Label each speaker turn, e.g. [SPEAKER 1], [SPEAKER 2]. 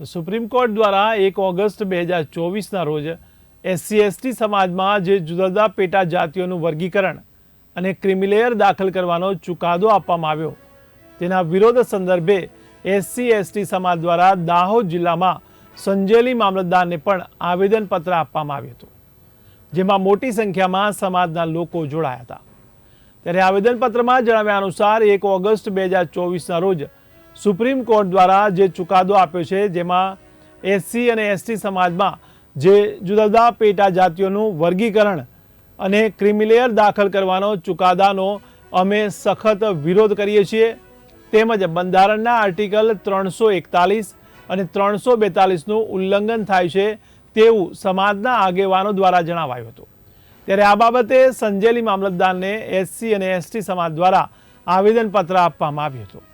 [SPEAKER 1] તો supreme court દ્વારા એક ઓગસ્ટ બે હજાર ચોવીસના રોજ એસસી, એસટી સમાજમાં જે જુદા જુદા પેટા જાતિઓનું વર્ગીકરણ અને ક્રિમિલેયર દાખલ કરવાનો ચુકાદો આપવામાં આવ્યો. તેના વિરોધ સંદર્ભે એસસી, એસટી સમાજ દ્વારા દાહોદ જિલ્લામાં સંજેલી મામલતદારને પણ આવેદનપત્ર આપવામાં આવ્યું હતું, જેમાં મોટી સંખ્યામાં સમાજના લોકો જોડાયા હતા. ત્યારે આવેદનપત્રમાં જણાવ્યા અનુસાર એક ઓગસ્ટ બે હજાર ચોવીસના રોજ સુપ્રીમ કોર્ટ દ્વારા જે ચુકાદો આપ્યો છે, જેમાં એસસી અને એસટી સમાજમાં જે જુદા જુદા પેટા જાતિઓનું વર્ગીકરણ અને ક્રિમિલેયર દાખલ કરવાનો ચુકાદાનો અમે સખત વિરોધ કરીએ છીએ, તેમજ બંધારણના આર્ટિકલ ત્રણસો એકતાલીસ અને ત્રણસો બેતાલીસનું ઉલ્લંઘન થાય છે તેવું સમાજના આગેવાનો દ્વારા જણાવાયું હતું. ત્યારે આ બાબતે સંજેલી મામલતદારને એસસી અને એસટી સમાજ દ્વારા આવેદનપત્ર આપવામાં આવ્યું હતું.